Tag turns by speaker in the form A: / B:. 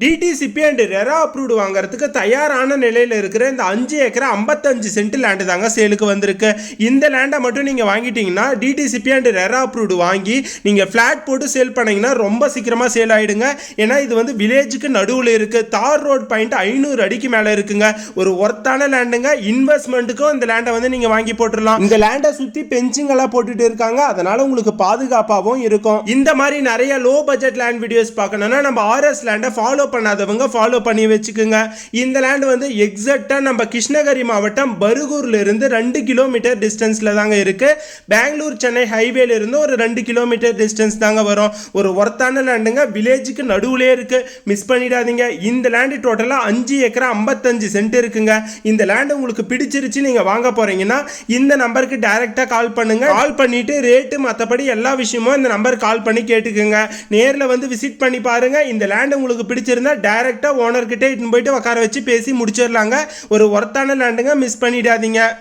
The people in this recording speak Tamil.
A: டிடிசிபி அண்ட் ரெரா அப்ரூவ்டு வாங்குறதுக்கு தயாரான நிலையில் இருக்கிற இந்த அஞ்சு ஏக்கர் ஐம்பத்தஞ்சு சென்ட் லேண்டு தாங்க சேலுக்கு வந்திருக்கு. இந்த லேண்டை மட்டும் நீங்கள் வாங்கிட்டீங்கன்னா டிடிசிபி அண்ட் ரெரா அப்ரூவ்டு வாங்கி நீங்கள் ஃப்ளாட் போட்டு சேல் பண்ணீங்கன்னா ரொம்ப சீக்கிரமாக சேல் ஆகிடுங்க ஏன்னா இது வந்து வில்லேஜுக்கு நடுவில் இருக்குது தார் ரோட் பாயிண்ட் ஐநூறு அடிக்கு மேலே இருக்குங்க. ஒரு ஒர்த்தான லேண்டுங்க இன்வெஸ்ட்மெண்ட்டுக்கும் இந்த லேண்டை வந்து நீங்கள் வாங்கி போட்டுடலாம். இந்த லேண்டை சுற்றி பெஞ்சிங்கெல்லாம் போட்டுட்டு இருக்காங்க. அதனால உங்களுக்கு பாதுகாப்பாகவும் இருக்கும். இந்த மாதிரி நிறைய லோ பட்ஜெட் லேண்ட் வீடியோஸ் பார்க்கணும்னா நம்ம ஆர்எஸ் லேண்டை ஃபாலோ பண்ணாதவங்க ஃபாலோ பண்ணி வச்சுக்கோங்க. இந்த லேண்ட் வந்து எக்ஸாக்டாக நம்ம கிருஷ்ணகிரி மாவட்டம் பருகூர்ல இருந்து ரெண்டு கிலோமீட்டர் டிஸ்டன்ஸில் தாங்க இருக்குது பெங்களூர் சென்னை ஹைவேலேருந்து ஒரு ரெண்டு கிலோமீட்டர் டிஸ்டன்ஸ் தாங்க வரும். ஒரு ஒர்த்தான லேண்டுங்க வில்லேஜுக்கு நடுவுலே இருக்குது மிஸ் பண்ணிடாதீங்க. இந்த லேண்டு டோட்டலாக அஞ்சு ஏக்கரா ஐம்பத்தஞ்சு சென்ட் இருக்குங்க. இந்த லேண்ட் உங்களுக்கு பிடிச்சிருச்சு நீங்கள் வாங்க போகிறீங்கன்னா இந்த நம்பருக்கு டைரெக்டாக கால் பண்ணுங்க. கால் பண்ணிவிட்டு ரேட்டு மற்றபடி எல்லா விஷயமும் இந்த நம்பருக்கு கால் பண்ணி கேட்டுக்குங்க. நேரில் வந்து விசிட் பண்ணி பாருங்கள் இந்த லேண்ட் உங்களுக்கு பிடிச்சிருந்தா டைரெக்டாக ஓனர்கிட்ட இட்டுன்னு போயிட்டு உட்கார வச்சு பேசி முடிச்சிடலாங்க. ஒரு ஒர்த்தான லேண்டுங்க மிஸ் பண்ணிடாதீங்க.